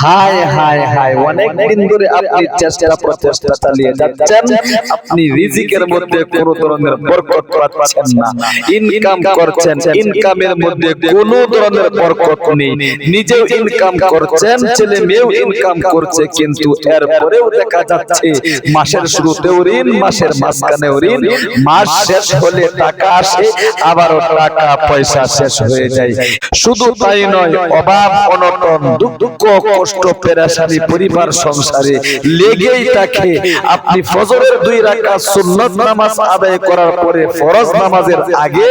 হায় হায় হায় অনেক দিন ধরে আপনি চেষ্টা প্রচেষ্টা চালিয়ে যাচ্ছেন। আপনি রিজিকের মধ্যে কোনো ধরনের বরকত পাচ্ছেন না। ইনকাম করছেন ইনকামের মধ্যে কোনো ধরনের বরকত নেই। নিজেও ইনকাম করছেন ছেলে মেয়েও ইনকাম করছে কিন্তু এরপরেও দেখা যাচ্ছে মাসের শুরুতেও ঋণ মাসের মাঝখানেও ঋণ মাস শেষ হলে টাকা আসে আবারও টাকা পয়সা শেষ হয়ে যায়। শুধু তাই নয় অভাব অনটন দুঃখ কষ্ট, পেরাশানি, পরিবার সংসারে লেগেই থাকে। আপনি ফজরের দুই রাকাত সুন্নত নামাজ আদায় করার পরে ফরজ নামাজের আগে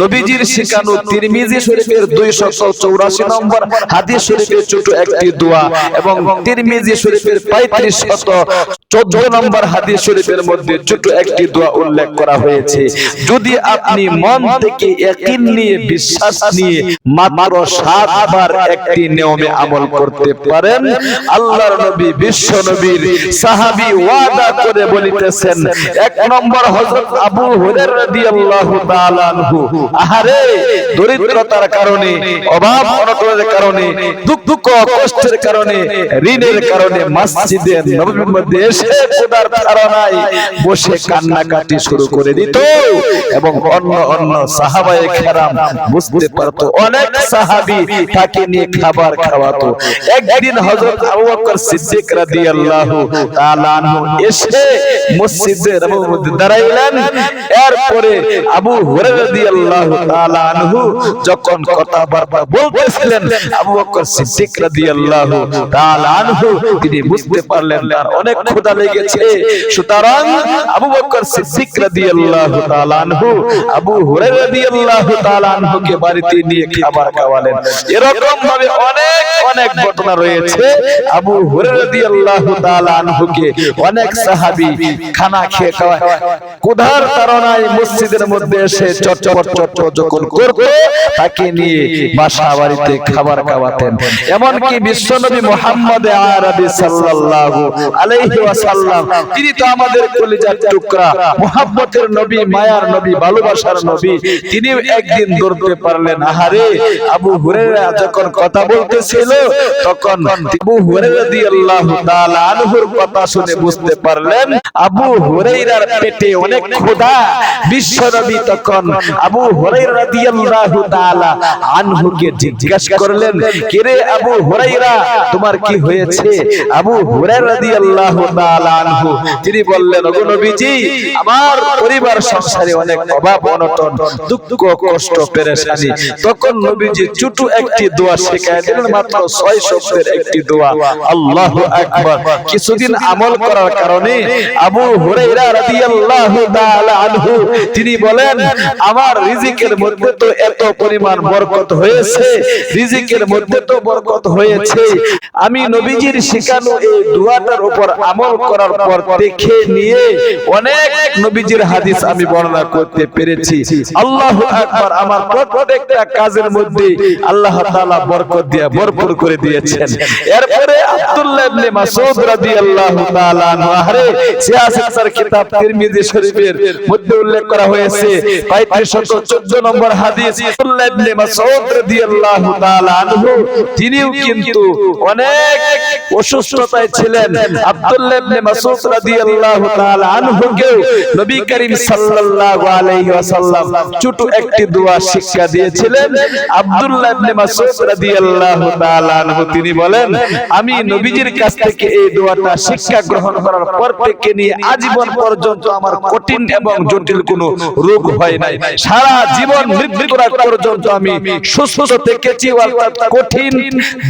নবীজির শিখানো তিরমিজি শরীফের 284 নম্বর হাদিস শরীফের ছোট একটি দোয়া এবং তিরমিজি শরীফের 35 শত 14 নম্বর হাদিস শরীফের মধ্যে ছোট একটি দোয়া উল্লেখ করা হয়েছে। যদি আপনি মন থেকে ইয়াকিন নিয়ে, বিশ্বাস নিয়ে মাত্র সাতবার একটি নিয়মে আমল করতে পারেন আল্লাহর নবী, বিশ্ব নবীর সাহাবী ওয়াদা করে বলিতেছেন, এক নম্বর হযরত আবু হুরায়রা রাদিয়াল্লাহু তাআলা আনহু। আহারে, দরিদ্রতার কারণে, অভাব অনটনের কারণে, দুঃখ দুঃখ, কষ্টের কারণে, ঋণের কারণে মসজিদে নববীর মধ্যে এসে খোদার ধারণায় বসে কান্নাকাটি শুরু করে দিত এবং অন্য অন্য সাহাবায়ে কেরাম বুঝতে পারতো, অনেক সাহাবী তাকে নিয়ে খাবার খাওয়াতো। একদিন হযরত আবু বকর সিদ্দিক রাদিয়াল্লাহু তাআলা আনহু এসে মসজিদে মধ্যে দাঁড়াইলেন। এরপরে আবু হুরায়রা রাদিয়াল্লাহু তাআলা আনহু যখন কথাবার্তা বলতেছিলেন, আবু বকর সিদ্দিক রাদিয়াল্লাহু তাআলা আনহু, তিনি বুঝতে পারলেন তার অনেক ক্ষুধা লেগেছে। সুতরাং আবু বকর সিদ্দিক রাদিয়াল্লাহু তাআলা আনহু আবু হুরায়রা রাদিয়াল্লাহু তাআলা আনহুকে বাড়িতে নিয়ে খাবার খাওয়ালেন। এরকম ভাবে অনেক অনেক ঘটনা রয়েছে। আবু হুরায়রা রাদিয়াল্লাহু তাআলা আনহুকে অনেক সাহাবী খানা খেয়ে খাওয়ায়। ক্ষুধার তাড়নায় মসজিদের মধ্যে এসে চটচট চটচট যখন তাকে নিয়ে বাসা বাড়িতে খাবার খাওয়াতেন। এমনকি বিশ্বনবী মুহাম্মদ আরবি সাল্লাল্লাহু আলাইহি ওয়াসাল্লাম, তিনি তো আমাদের কলিজার টুকরা নবী, মায়ার নবী, ভালোবাসার নবী তিনি একদিন ধরতে পারলেন। আহারে, আবু হুরায়রা যখন কথা বলতেছিল, তখন তোমার কি হয়েছে? আবু হুরায়রা তিনি বললেন, ওগো আমার পরিবার সংসারে অনেক অভাব, অনটন, দুঃখ, কষ্ট, পেরেশানি। তখন নবীজি ছোট একটি দোয়া শেখায় দিলেন, মাত্র ছয় শব্দের একটি দোয়া। আল্লাহু আকবার। কিছুদিন আমল করার কারণে আবু হুরায়রা রাদিয়াল্লাহু তাআলা আনহু, তিনি বলেন, আমার রিজিকের মধ্যে তো এত পরিমাণ বরকত হয়েছে। রিজিকের মধ্যে তো বরকত হয়েছে। আমি নবীজির শেখানো এই দোয়াটার উপর আমল করার পর দেখে নিয়ে অনেক নবীজির হাদিস আমি বর্ণনা করতে পেরেছি। আল্লাহু আকবার, আমার প্রত্যেকটা কাজের মধ্যে আল্লাহ তাআলা বরকত দিয়ে ভরপুর করে দিয়েছেন। এরপরে আব্দুল্লাহ মাসউদ রাদিয়াল্লাহু তাআলা আনহু। আরে সিয়াসতের কিতাব তিরমিজি শরীফের মধ্যে উল্লেখ করা হয়েছে। 3514 নম্বর হাদিস আব্দুল্লাহ ইবনে মাসউদ রাদিয়াল্লাহু তাআলা আনহু। তিনিও কিন্তু অনেক অসুস্থতায় ছিলেন। আব্দুল্লাহ ইবনে মাসউদ রাদিয়াল্লাহু তাআলা আনহুকে নবী করিম সাল্লাল্লাহু আলাইহি ওয়াসাল্লাম ছোট একটি দোয়া শিক্ষা দিয়েছিলেন। আব্দুল্লাহ ইবনে মাসউদ রাদিয়াল্লাহু তাআলা আনহু তিনি বলেন আমি নবীজির কাছ থেকে এই দোয়াটা শিক্ষা গ্রহণ করার পর থেকে নিয়ে আজীবন পর্যন্ত আমার কঠিন এবং জটিল কোনো রোগ হয় নাই। সারা জীবন মৃত্যুর আগ পর্যন্ত আমি সুস্থ থেকেছি কঠিন,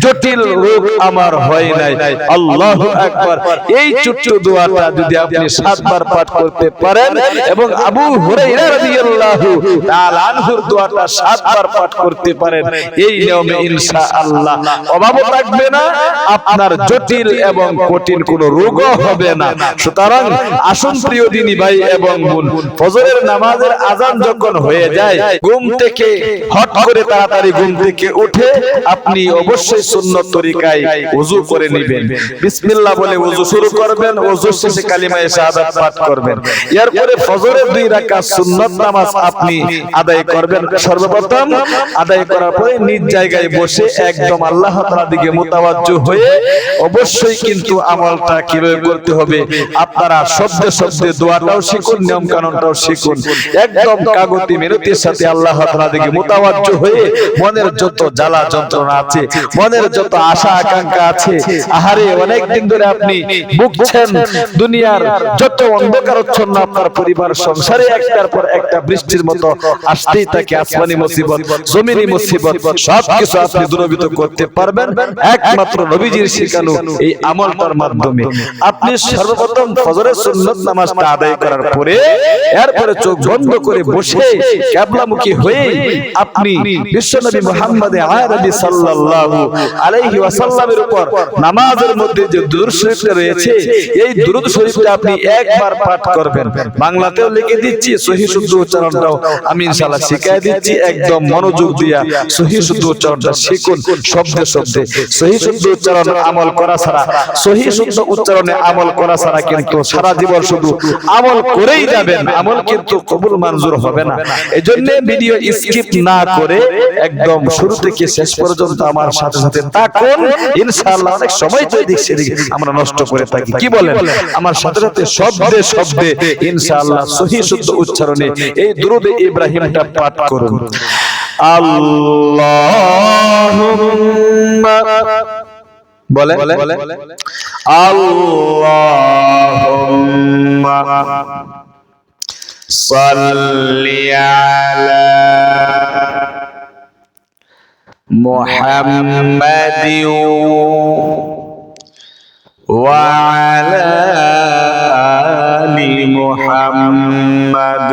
জটিল রোগ আমার হয় নাই। আল্লাহু আকবার, এই ছোট্ট দোয়াটা যদি আপনি সাতবার পাঠ করতে পারেন এবং আবু রাদিয়াল্লাহু তাআলা আনহুর দোয়াটা সাতবার পাঠ করতে পারেন, এই নিয়মে ইনশাআল্লাহ অভাব থাকবে না, আপনার জটিল এবং কঠিন কোনো রোগও হবে না। সুতরাং আসুন প্রিয় দিনী ভাই এবং বোন, ফজরের নামাজের আজান যখন হয়ে যায়, ঘুম থেকে হট করে তাড়াতাড়ি ঘুম থেকে উঠে আপনি অবশ্যই সুন্নত তরিকায় ওযু করে নেবেন। বিসমিল্লাহ বলে ওযু শুরু করবেন ওযু শেষে কালিমায়ে শাহাদাত পাঠ করবেন। এরপরে ফজরের দুই রাকাত সুন্নাত নামাজ আপনি আদায় করবেন। সর্বপ্রথম আদায় করার পরে নিজ জায়গায় বসে একদম আল্লাহ তাআলার দিকে মুতাওয়াজ্জু হয়ে অবশ্যই কিন্তু আমলটা কীভাবে করতে হবে? আপনারা শব্দে শব্দে দোয়াটাও শিখুন নিয়ম কানুনটাও শিখুন। একদম কাগতি মিনতির সাথে আল্লাহ তাআলার দিকে মুতাওয়াজ্জু হয়ে মনের যত জ্বালা যন্ত্রণা আছে, মনের যত আশা আকাঙ্ক্ষা আছে, আহারে অনেক দিন ধরে আপনি ভুগছেন, দুনিয়ার যত অন্ধকারচ্ছন্ন আপনার পরিবার, সংসারে একটার পর একটা বৃষ্টির মতো আসতেই থাকে, আসমানি মুসিবত, জমিনি মুসিবত সব কিছু আপনি দূরীভূত করতে পারবেন। একমাত্র নবীজির শেখানো এই আমলটার মাধ্যমে। আপনি সর্বপ্রথম ফজরের সুন্নত নামাজটা আদায় করার পরে এরপরে চোখ বন্ধ করে বসে ক্যাবলামুখী হয়ে আপনি বিশ্বনবী মুহাম্মদ আরবি সাল্লাল্লাহু আলাইহি ওয়াসাল্লামের উপর নামাজের মধ্যে যে দুরূদ শরীফটা রয়েছে এই দুরূদ শরীফটা আপনি একবার পাঠ করবেন। বাংলাতেও লিখে দিচ্ছি সহি শুদ্ধ উচ্চারণটাও। আমি ইনশাআল্লাহ শিখিয়ে দিচ্ছি একদম মনোযোগ দিয়া সহি শুদ্ধ উচ্চারণটা শিখুন শব্দে শব্দে সহি শুদ্ধ উচ্চারণ আমল করা ছাড়া সহি শুদ্ধ উচ্চারণে আমল করা ছাড়া কিন্তু সারা জীবন শুধু আমল করেই যাবেন। আমল কিন্তু কবুল মঞ্জুর হবে না। এজন্য ভিডিও স্কিপ না করে একদম শুরু থেকে শেষ পর্যন্ত আমার সাথে সাথে থাকুন। ইনশাআল্লাহ অনেক সময় তো এদিক সেদিক আমরা নষ্ট করে থাকি। কি বলেন? আমার সাথে সাথে শব্দে শব্দে ইনশাআল্লাহ সহি শুদ্ধ উচ্চারণে এই দুরুদে ইব্রাহিমটা পাঠ করুন। আল্লাহুম্মা বলে বলে আল্লাহুম্মা সাল্লি আলা মুহাম্মাদি ওয়া আলা মুহাম্মাদ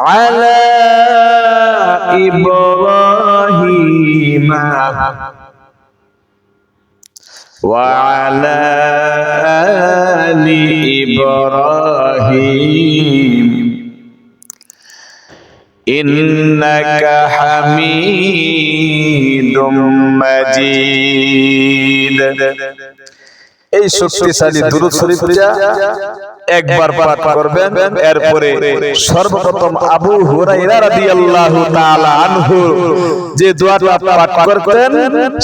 على إبراهيم وعلى آل إبراهيم إنك حميد مجيد এই শক্তিশালী দুরূদ শরীফটা একবার পাঠ করবেন এরপরে সর্বপ্রথম আবু হুরায়রা রাদিয়াল্লাহু তাআলা আনহু যে দোয়াটা পাঠ করতেন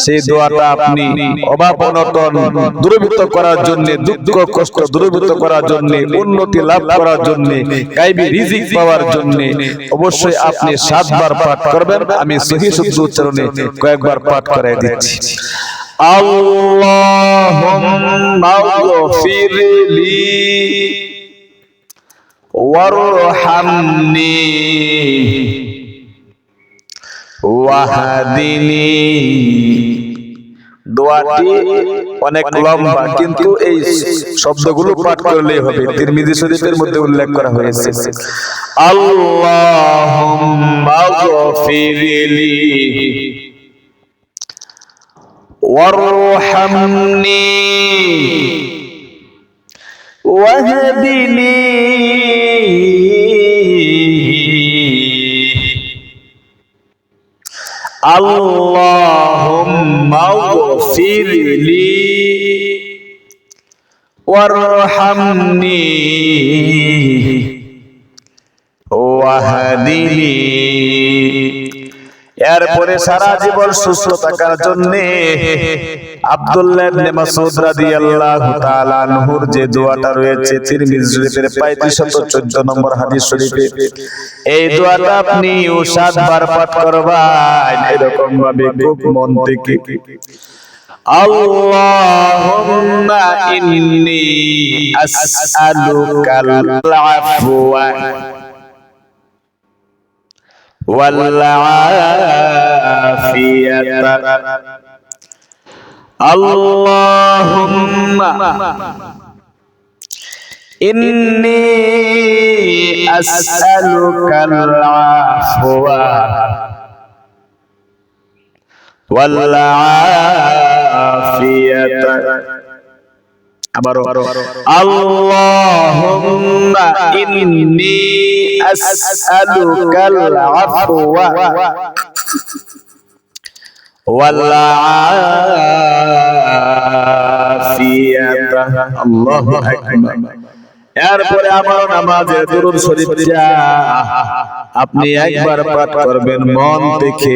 সেই দোয়াটা আপনি অভাব অনটন দূরীভূত করার জন্য দুঃখ কষ্ট দূরীভূত করার জন্য উন্নতি লাভ করার জন্য গায়বী রিজিক পাওয়ার জন্য অবশ্যই আপনি সাতবার পাঠ করবেন আমি সহি শুদ্ধ উচ্চারণে কয়েকবার পাঠ করাই দিচ্ছি اللهم اغفر لي وارحمني واهدني দোয়াটি অনেক লম্বা কিন্তু এই শব্দগুলো পাঠ করলেই হবে তিরমিজি শরীফের মধ্যে উল্লেখ করা হয়েছে আল্লাহুম্মা গফিরলি وارحمني واهدني اللهم اغفر لي وارحمني واهدني এরপরে সারা জীবন সুস্থ থাকার জন্য আব্দুল্লাহ ইবনে মাসউদ রাদিয়াল্লাহু তাআলা আনহুর যে দোয়াটা রয়েছে তিরমিজি শরীফের 3514 নম্বর হাদিস শরীফে এই দোয়াটা আপনি ও সাতবার পাঠ করবেন এরকম ভাবে খুব মন থেকে اللهم إني أسألك العفو والعافية اللهم إني أسألك العفو والعافية আবারও এরপরে আমার নামাজে দরুদ শরীফ আপনি একবার পাঠ করবেন মন দেখে।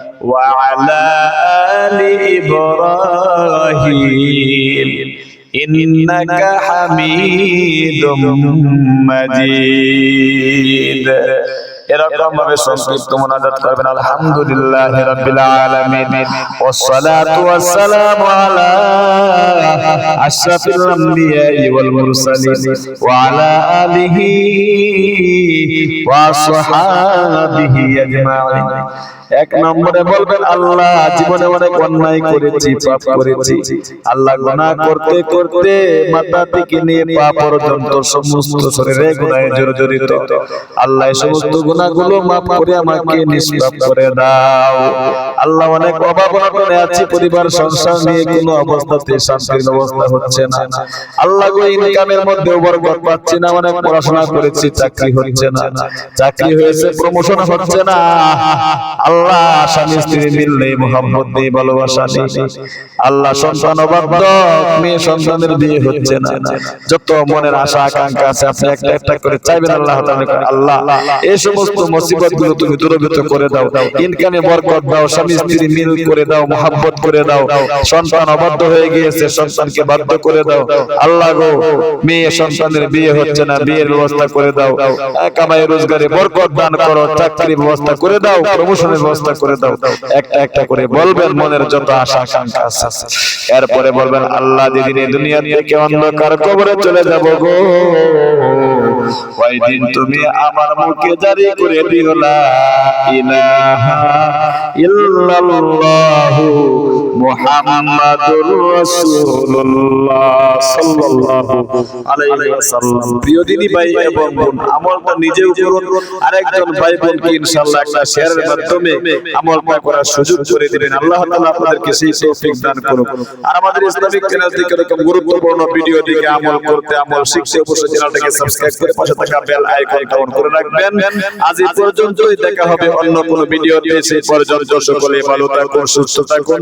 وعلى آل إبراهيم إنك حميد مجيد এরকম ভাবে সংক্ষিপ্ত মোনাজাত করবেন আলহামদুলিল্লাহ রাব্বিল আলামিন ওয়াসসালাতু ওয়াসসালামু আলা আশরাফিল আমবিয়া ওয়াল মুরসালিন ওয়া আলা আলিহি ওয়া সাহাবিহি আজমাইন এক নম্বরে বলবেন, আল্লাহ, জীবনে অনেক অন্যায় করেছি, পাপ করেছি। আল্লাহ গুনাহ করতে করতে মাথা থেকে নিয়ে পা পর্যন্ত সমস্ত শরীরে গুনাহে জর্জরিত। আল্লাহ সমস্ত গুনাহগুলো মাফ করে আমাকে নিষ্পাপ করে দাও। আল্লাহ অনেক অভাব অনটনে আছি পরিবার সংসার নিয়ে কোনো অবস্থাতে শান্তির অবস্থা হচ্ছে না। আল্লাহ গো ইনকামের মধ্যে বরকত পাচ্ছি না অনেক পড়াশোনা করেছি চাকরি হচ্ছে না। চাকরি হয়েছে প্রমোশন হচ্ছে না। আল্লাহ স্বামী স্ত্রী মিললে মোহাম্মদ নেই ভালোবাসা নেই। আল্লাহ সন্তান অবাধ্য মেয়ে সন্তানের বিয়ে হচ্ছে না। যত মনের আশা আকাঙ্ক্ষা আছে আপনি একটা একটা করে চাইবেন আল্লাহ আল্লাহ। এই সমস্ত মুসিবতগুলো তুমি দূরীভূত করে দাও। ইনকামে বরকত দাও স্বামী স্ত্রী মিল করে দাও, মোহাব্বত করে দাও। সন্তান অবাধ্য হয়ে গিয়েছে, সন্তানকে বাধ্য করে দাও। আল্লাহ গো, মেয়ে সন্তানের বিয়ে হচ্ছে না, বিয়ের ব্যবস্থা করে দাও। কামাই, রোজগারে, বরকত দান করো, চাকরির ব্যবস্থা করে দাও, প্রমোশনের ব্যবস্থা করে দাও। একটা একটা করে বলবেন, মনের যত আশা, আকাঙ্ক্ষা আছে। এরপরে বলবেন, আল্লাহ যেদিন এই দুনিয়া থেকে অন্ধকার কবরে চলে যাব গো। ওই দিন তুমি আমার মুখে জারি করে দিও না। ইলাহা ইল্লাল্লাহু মুহাম্মাদুর রাসূলুল্লাহ সাল্লাল্লাহু আলাইহি ওয়াসাল্লাম। প্রিয় দিনী ভাই এবং বোন করুন আরেকজন ভাই ইনশাআল্লাহ একটা শেয়ারের মাধ্যমে করার সুযোগ করে দিবেন। আল্লাহ তাআলা আপনাদেরকে সেই তৌফিক দান আর আমাদের ইসলামিক চ্যানেল থেকে এরকম গুরুত্বপূর্ণ ভিডিও দিকে আমল করতে, আমল শিখতে অবশ্যই চ্যানেলটাকে সাবস্ক্রাইব করে পাশে থাকা বেল আইকনটা অন করে রাখবেন। আজ এই পর্যন্তই, দেখা হবে অন্য কোনো ভিডিওতে। সেই পর্যন্ত সকলে ভালো থাকুন, সুস্থ থাকুন।